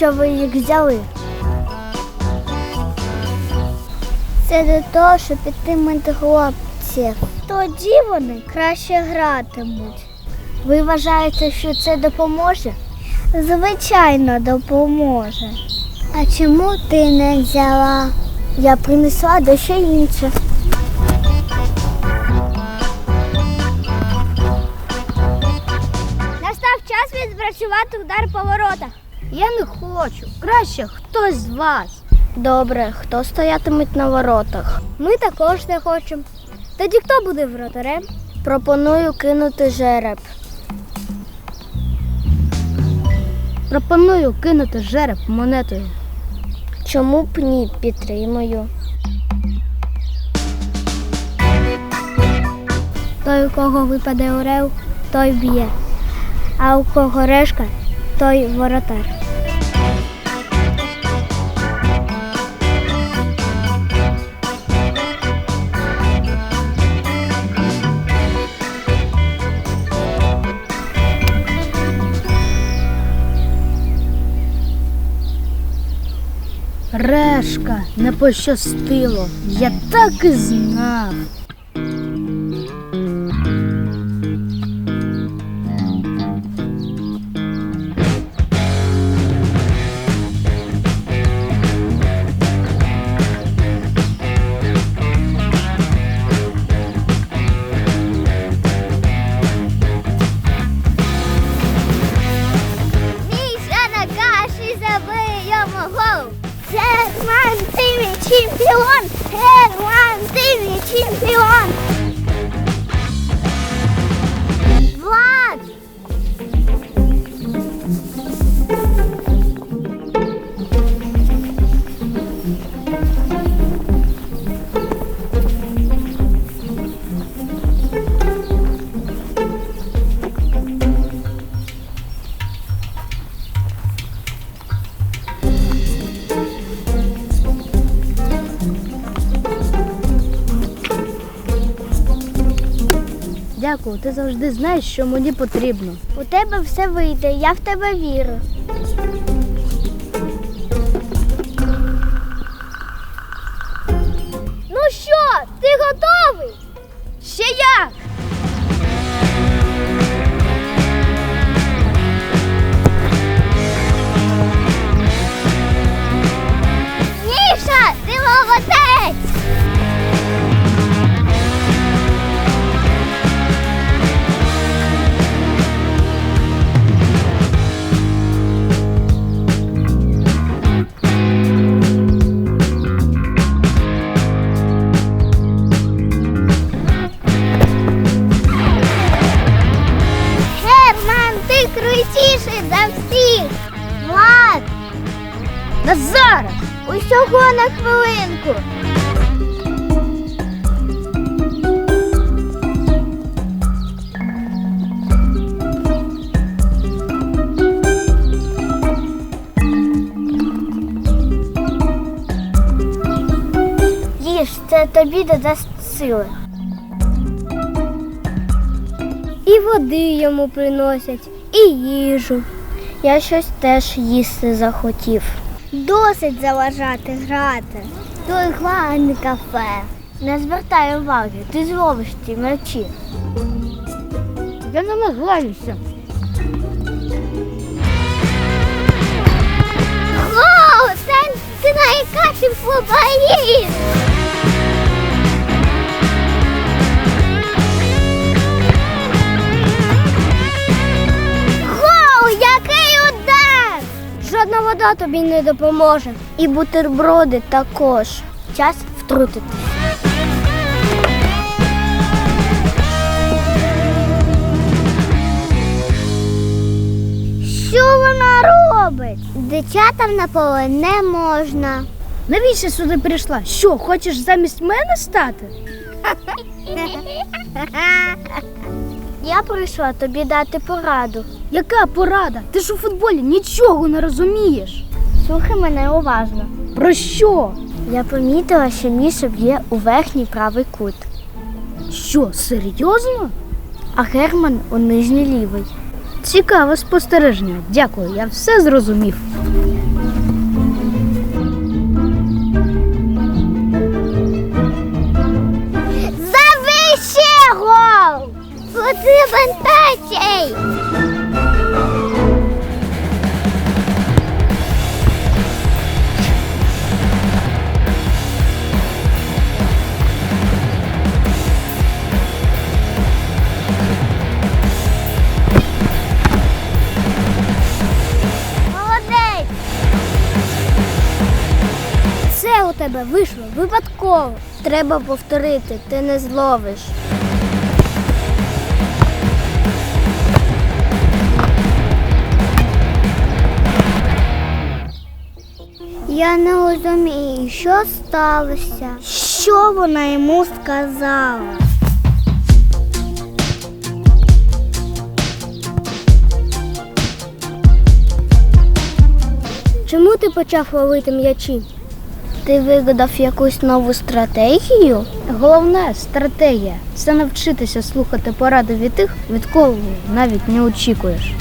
Навіщо ви їх взяли? Це для того, щоб підтримати хлопців. Тоді вони краще гратимуть. Ви вважаєте, що це допоможе? Звичайно, допоможе. А чому ти не взяла? Я принесла дещо інше. Настав час відпрацювати удар по воротах. Я не хочу. Краще хтось з вас. Добре, хто стоятиме на воротах? Ми також не хочемо. Тоді хто буде вратарем? Пропоную кинути жереб. Пропоную кинути жереб монетою. Чому б ні підтримую? Той, у кого випаде орел, той б'є. А у кого решка, той воротар. Решка, не пощастило. Я так і знав. P1, 1, 2, 3, 1. Дякую, ти завжди знаєш, що мені потрібно. У тебе все вийде, я в тебе вірю. На хвилинку. Їж, це тобі додасть сили. І води йому приносять, і їжу. Я щось теж їсти захотів. Досить заважати грати. Той гарне кафе. Не звертай уваги, ти зловиш ті мечі. Я намагаюся. Це ти найкращий футболіст! Вода тобі не допоможе. І бутерброди також. Час втрутитись. Що вона робить? Дитятам на поле не можна. Навіщо сюди прийшла? Що, хочеш замість мене стати? Я прийшла тобі дати пораду. Яка порада? Ти ж у футболі нічого не розумієш. Слухай мене уважно. Про що? Я помітила, що Міша б'є у верхній правий кут, Що, серйозно? а Герман у нижній лівий. Цікаве спостереження. Дякую, я все зрозумів. Молодець! Це у тебе вийшло випадково. Треба повторити, ти не зловиш. Я не розумію, що сталося. Що вона йому сказала? Чому ти почав ловити м'ячі? Ти вигадав якусь нову стратегію? Головна стратегія це навчитися слухати поради від тих, від кого навіть не очікуєш.